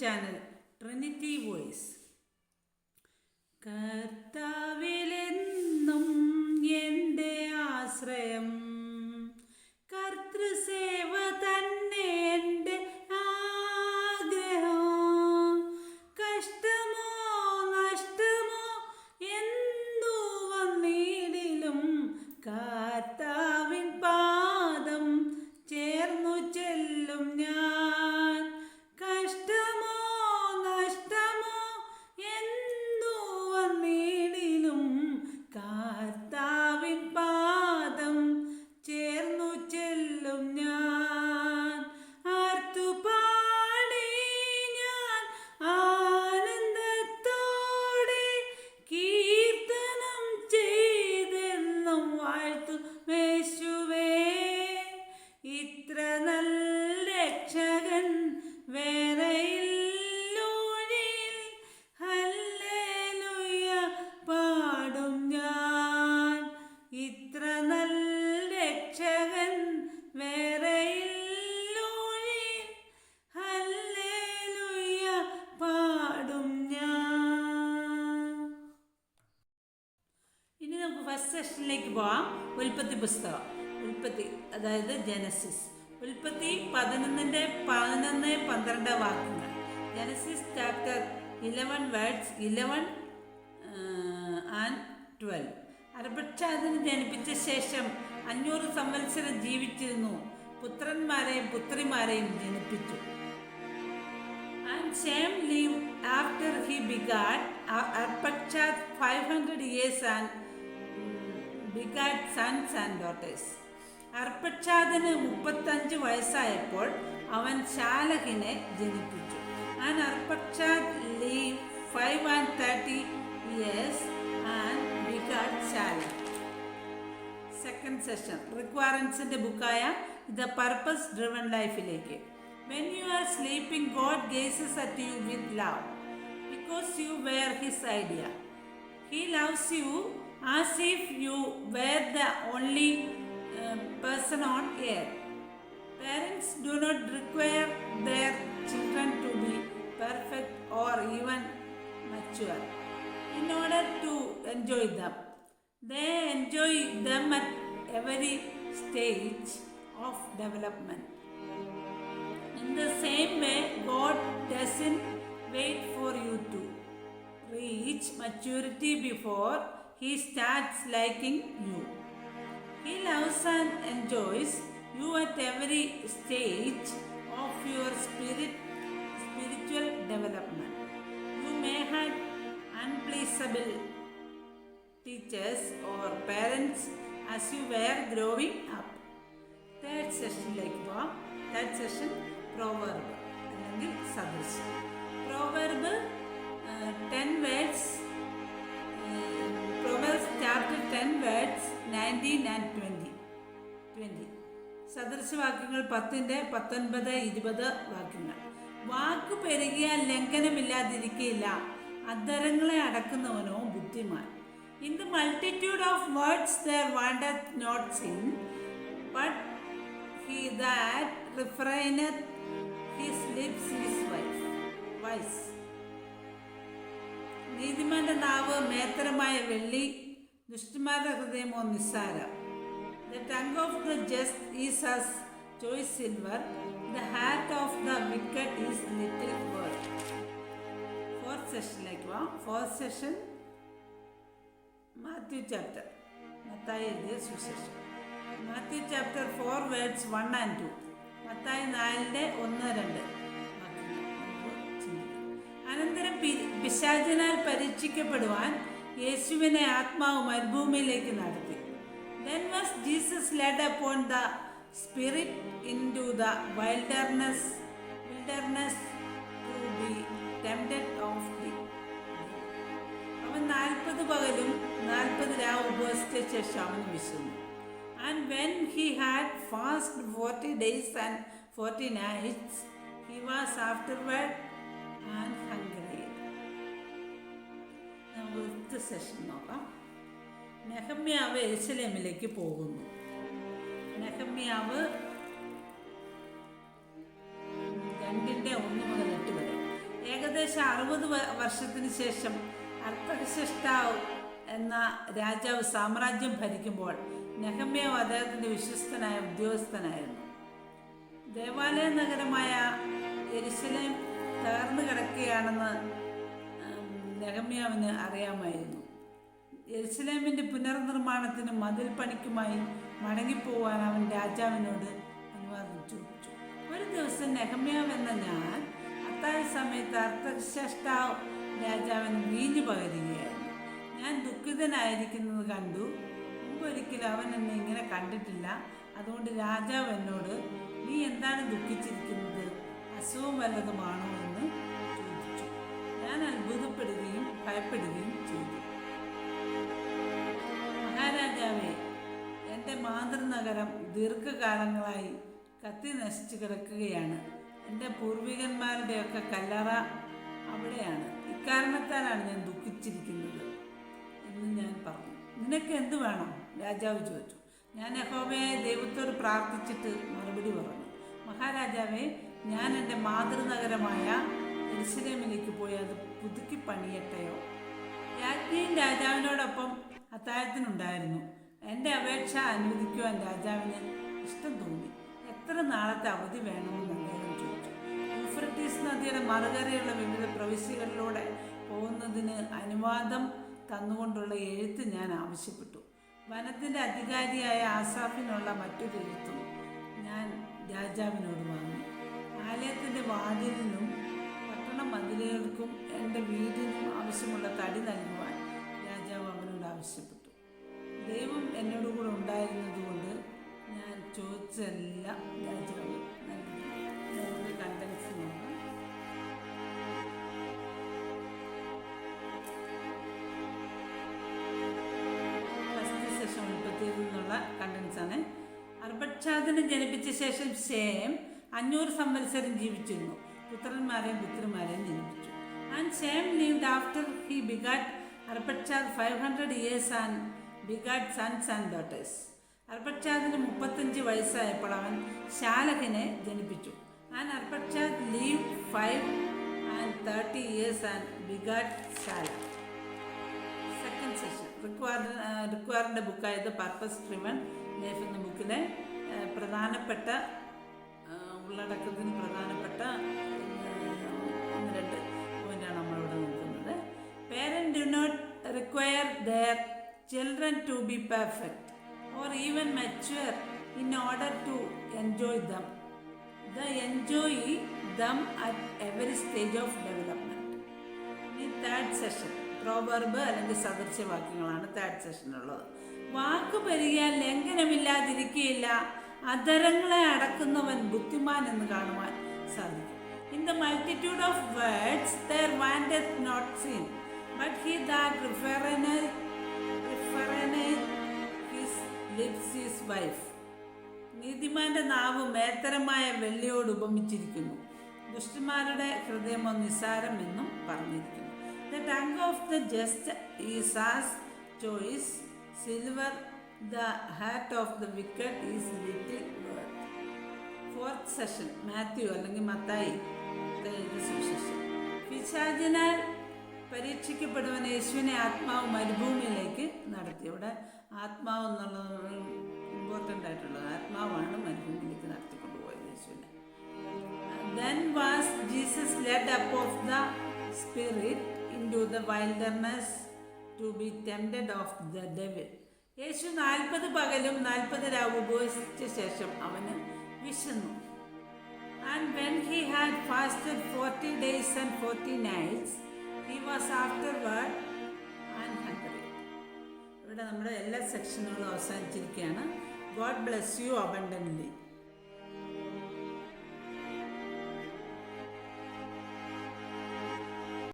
Channel Trinity voice. First സെഷനിലേക്ക് പോവാം. ഉൽപ്പത്തി പുസ്തകം. ഉൽപ്പത്തി അതായത് ജനസിസ് ഉൽപ്പത്തി പതിനൊന്നിന്റെ പതിനൊന്ന് പന്ത്രണ്ട് വാക്യങ്ങൾ. Genesis chapter eleven words eleven and twelve അർബക്ഷാദിന് ജനിപ്പിച്ച ശേഷം അഞ്ഞൂറ് സംവത്സരം ജീവിച്ചിരുന്നു. പുത്രന്മാരെയും പുത്രിമാരെയും ജനിപ്പിച്ചു. And Shem lived after he begat uh, five 500 years and mm, sons and daughters അർപ്പക്ഷാദന് മുപ്പത്തഞ്ച് വയസ്സായപ്പോൾ അവൻ ശാലഹിനെ ജനിപ്പിച്ചു. And Arphaxad live five and thirty years and begat Shelah second session റിക്വയറൻസിന്റെ ബുക്കായ ദ പർപ്പസ് ഡ്രിവൺ ലൈഫിലേക്ക് when you are sleeping God gazes at you with love because you were his idea he loves you as if you were the only uh, person on earth. Parents do not require their children to be perfect or even mature in order to enjoy them. They enjoy them at every stage of development. In the same way, God doesn't wait for you to reach maturity before He starts liking you. He loves and enjoys you at every stage of your spirit spiritual development. You may have unpleasable teachers or parents as you were growing up. Third സെഷനിലേക്ക് പോവാം third session proverb അല്ലെങ്കിൽ സദൃശം proverb ten words chapter ten words nineteen and twenty twenty സദൃശവാക്യങ്ങൾ പത്തിന്റെ പത്തൊൻപത് ഇരുപത് വാക്യങ്ങൾ. വാക്ക് പെരുകിയാൽ ലംഘനമില്ലാതിരിക്കയില്ല. അധരങ്ങളെ അടക്കുന്നവനോ ബുദ്ധിമാൻ. In the multitude of words there wanteth not sin but he that refraineth his lips his wise wise നീതിമാന്റെ നാവ് മേത്തരമായ വെള്ളി ദുഷ്ടന്മാരുടെ ഹൃദയമോ നിസ്സാര the tongue of the just is as choice silver the heart of the wicked is little worth fourth സെഷനിലേക്ക് പോവാം. Fourth session Matthew chapter Mathai എഴുതിയ സുശേഷം Matthew chapter four words one and two Mathai നാലിന്റെ ഒന്ന് രണ്ട്. അനന്തരം പിശാചിനാൽ പരീക്ഷിക്കപ്പെടുവാൻ യേശുവിനെ ആത്മാവ് മരുഭൂമിയിലേക്ക് നടത്തി then was Jesus led upon the spirit into the wilderness wilderness to be tempted of the അവൻ നാൽപ്പത് പകലും നാൽപ്പത് രാവ് ഉപവസിച്ച ശേഷം അവന് വിശന്നു. And when he had fast forty days and forty nights he was afterward and hungry fifth session നോക്കാം നെഹമ്യാവ് എരുസലേമിലേക്ക് പോകുന്നു. നെഹമ്യാവ് രണ്ടിന്റെ ഒന്ന് മുതൽ എട്ട് വരെ. ഏകദേശം അറുപത് വർഷത്തിന് ശേഷം അർത്ഥവിശിഷ്ടാവ് എന്ന രാജാവ് സാമ്രാജ്യം ഭരിക്കുമ്പോൾ നെഹമ്യാവ് അദ്ദേഹത്തിന്റെ വിശ്വസ്തനായ ഉദ്യോഗസ്ഥനായിരുന്നു. ദേവാലയ നഗരമായ എരിശലേം തകർന്നു കിടക്കുകയാണെന്ന് നെഹമ്യാവിന് അറിയാമായിരുന്നു. യെരുസലേമിന്റെ പുനർനിർമ്മാണത്തിനും മതിൽ പണിക്കുമായി മടങ്ങിപ്പോവാൻ അവൻ രാജാവിനോട് അനുവാദം ചോദിച്ചു. ഒരു ദിവസം നെഹമ്യാവ് എന്ന ഞാൻ അത്താഴ സമയത്ത് അർത്ഥശ്രേഷ്ഠാവ് രാജാവിന് വീഞ്ഞു പകരുകയായിരുന്നു. ഞാൻ ദുഃഖിതനായിരിക്കുന്നത് കണ്ടു. മുമ്പൊരിക്കലും അവൻ എന്നെ ഇങ്ങനെ കണ്ടിട്ടില്ല. അതുകൊണ്ട് രാജാവ് എന്നോട് നീ എന്താണ് ദുഃഖിച്ചിരിക്കുന്നത്? അസുഖം വല്ലതുമാണോ? അത്ഭുതപ്പെടുകയും ഭയപ്പെടുകയും ചെയ്തു. മഹാരാജാവേ എന്റെ മാതൃനഗരം ദീർഘകാലങ്ങളായി കത്തി നശിച്ചു കിടക്കുകയാണ്. എന്റെ പൂർവികന്മാരുടെയൊക്കെ കല്ലറ അവിടെയാണ്. ഇക്കാരണത്താലാണ് ഞാൻ ദുഃഖിച്ചിരിക്കുന്നത് എന്ന് ഞാൻ പറഞ്ഞു. നിനക്ക് എന്ത് വേണം? രാജാവ് ചോദിച്ചു. ഞാൻ യഹോബയായ ദൈവത്തോട് പ്രാർത്ഥിച്ചിട്ട് മറുപടി പറഞ്ഞു. മഹാരാജാവേ ഞാൻ എന്റെ മാതൃനഗരമായ എരുസലേമിലേക്ക് പോയി അത് പുതുക്കി പണിയട്ടെയോ? രാജ്ഞിയും രാജാവിനോടൊപ്പം അത്താഴത്തിനുണ്ടായിരുന്നു. എന്റെ അപേക്ഷ അനുവദിക്കുവാൻ രാജാവിന് ഇഷ്ടം തോന്നി. എത്ര നാളത്തെ അവധി വേണമെന്ന് അദ്ദേഹം ചോദിച്ചു. യൂഫ്രട്ടീസ് നദിയുടെ മറുകരയുള്ള വിവിധ പ്രവിശ്യകളിലൂടെ പോകുന്നതിന് അനുവാദം തന്നുകൊണ്ടുള്ള എഴുത്ത് ഞാൻ ആവശ്യപ്പെട്ടു. വനത്തിന്റെ അധികാരിയായ ആസാഫിനുള്ള മറ്റൊരു എഴുത്തും ഞാൻ രാജാവിനോട് വാങ്ങി. ആലയത്തിന്റെ വാതിലിനും മതിലുകൾക്കും എന്റെ വീടിനും ആവശ്യമുള്ള തടി നൽകുവാൻ രാജാവ് അവനോട് ആവശ്യപ്പെട്ടു. ദൈവം എന്നോട് കൂടെ ഉണ്ടായിരുന്നതുകൊണ്ട് ഞാൻ ചോദിച്ചെല്ലാം രാജാവ് നൽകി. അർബക്ഷാദിനെ ജനിപ്പിച്ച ശേഷം ഷേം അഞ്ഞൂറ് സംവത്സരം ജീവിച്ചിരുന്നു. പുത്രന്മാരെയും പുത്രിമാരെയും ജനിപ്പിച്ചു. And Shem lived after he begat Arphaxad five hundred years and begat sons and daughters അർപ്പച്ചാദിന് മുപ്പത്തഞ്ച് വയസ്സായപ്പോൾ അവൻ ശാലഹിനെ ജനിപ്പിച്ചു. And Arphaxad live five and thirty years and begat Salah. Second session require റിക്വയറിന്റെ ബുക്കായത് പർപ്പസ് ഡ്രിവൺ ലൈഫ് എന്ന ബുക്കിലെ പ്രധാനപ്പെട്ട ആ, parent require their children to be perfect or even mature in order to enjoy them. They enjoy them at every stage of development. ഈ third session proverb അല്ലെങ്കിൽ സദൃശ്യവാക്യങ്ങളാണ് third സെഷനുള്ളത് വാക്ക് പെരുകിയാൽ ലംഘനമില്ലാതിരിക്കുകയില്ല അധരങ്ങളെ അടക്കുന്നവൻ ബുദ്ധിമാൻ എന്ന് കാണുവാൻ സാധിക്കും in the multitude of words there wanteth not sin but he that refereneth his lips lips wife. നീതിമാന്റെ നാവ് മേത്തരമായ വെള്ളിയോട് ഉപമിച്ചിരിക്കുന്നു. ദുഷ്ടന്മാരുടെ ഹൃദയമോ നിസാരം എന്നും പറഞ്ഞിരിക്കുന്നു. The tongue of the just is as choice silver the heart of the wicked is little fourth session Matthew അല്ലെങ്കിൽ മത്തായി സുവിശേഷം. പിശാചിനാൽ പരീക്ഷിക്കപ്പെടുവാൻ യേശുവിനെ ആത്മാവ് മരുഭൂമിയിലേക്ക് നടത്തി. ഇവിടെ ആത്മാവ് എന്നുള്ളത് ഇമ്പോർട്ടന്റ് ആയിട്ടുള്ളത്. ആത്മാവാണ് മരുഭൂമിയിലേക്ക് നടത്തിക്കൊണ്ടുപോയത് യേശുവിനെ. Then was Jesus led up of the spirit into the wilderness to be tempted of the devil യേശു നാൽപ്പത് പകലും നാൽപ്പത് രാവ് ഉപയോഗിച്ച ശേഷം അവന് വിശന്നു. And when he had had fasted 40 days and 40 nights, was after afterward and hundred ഇവിടെ നമ്മുടെ എല്ലാ സെക്ഷനുകളും അവസാനിച്ചിരിക്കുകയാണ്. God bless you abundantly